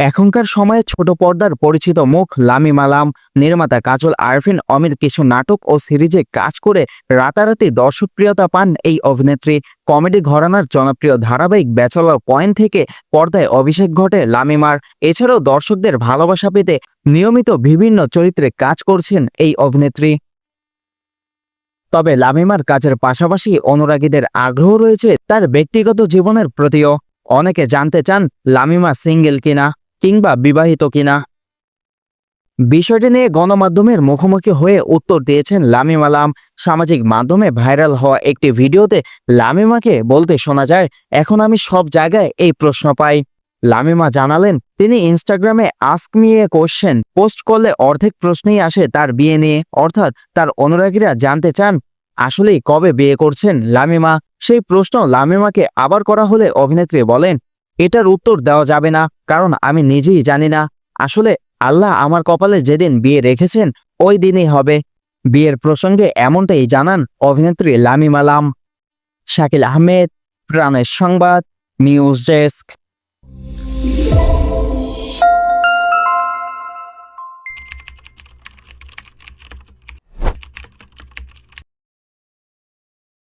এখনকার সময়ে ছোট পর্দার পরিচিত মুখ, লামি মালাম, নির্মাতা কাজল আরফিন, অমির কিছু নাটক ও সিরিজে কাজ করে রাতারাতি দর্শকপ্রিয়তা পান এই অভিনেত্রী। কমেডি ঘরানার জনপ্রিয় ধারাবাহিক ব্যাচেলর পয়েন্ট থেকে পর্দায় অভিষেক ঘটে লামিমার। এছাড়াও দর্শকদের ভালোবাসা পেতে নিয়মিত বিভিন্ন চরিত্রে কাজ করছেন এই অভিনেত্রী। তবে লামিমার কাজের পাশাপাশি অনুরাগীদের আগ্রহ রয়েছে তার ব্যক্তিগত জীবনের প্রতিও। অনেকে জানতে চান লামিমা সিঙ্গেল কিনা। কিংবা বিবাহিত কিনা? বিষয়টি নিয়ে গণমাধ্যমের মুখোমুখি হয়ে উত্তর দিয়েছেন লামিম আলাম। সামাজিক মাধ্যমে ভাইরাল হওয়া একটি ভিডিওতে লামিমাকে বলতে শোনা যায়, এখন আমি সব জায়গায় এই প্রশ্ন পাই। লামিমা জানালেন, তিনি ইনস্টাগ্রামে আস্ক নিয়ে কোশ্চেন। পোস্ট করলে অর্ধেক প্রশ্নেই আসে তার বিয়ে নিয়ে। অর্থাৎ তার অনুরাগীরা জানতে চান, আসলেই কবে বিয়ে করছেন লামিমা? সেই প্রশ্ন লামিমাকে আবার করা হলে অভিনেত্রী বলেন এটার উত্তর দেওয়া যাবে না, কারণ আমি নিজেই জানি না। আসলে আল্লাহ আমার কপালে যেদিন বিয়ে রেখেছেন, ওই দিনই হবে। বিয়ের প্রসঙ্গে এমনটাই জানান অভিনেত্রী লামিম আলাম শাকিল আহমেদ, প্রাণের সংবাদ, নিউজ ডেস্ক।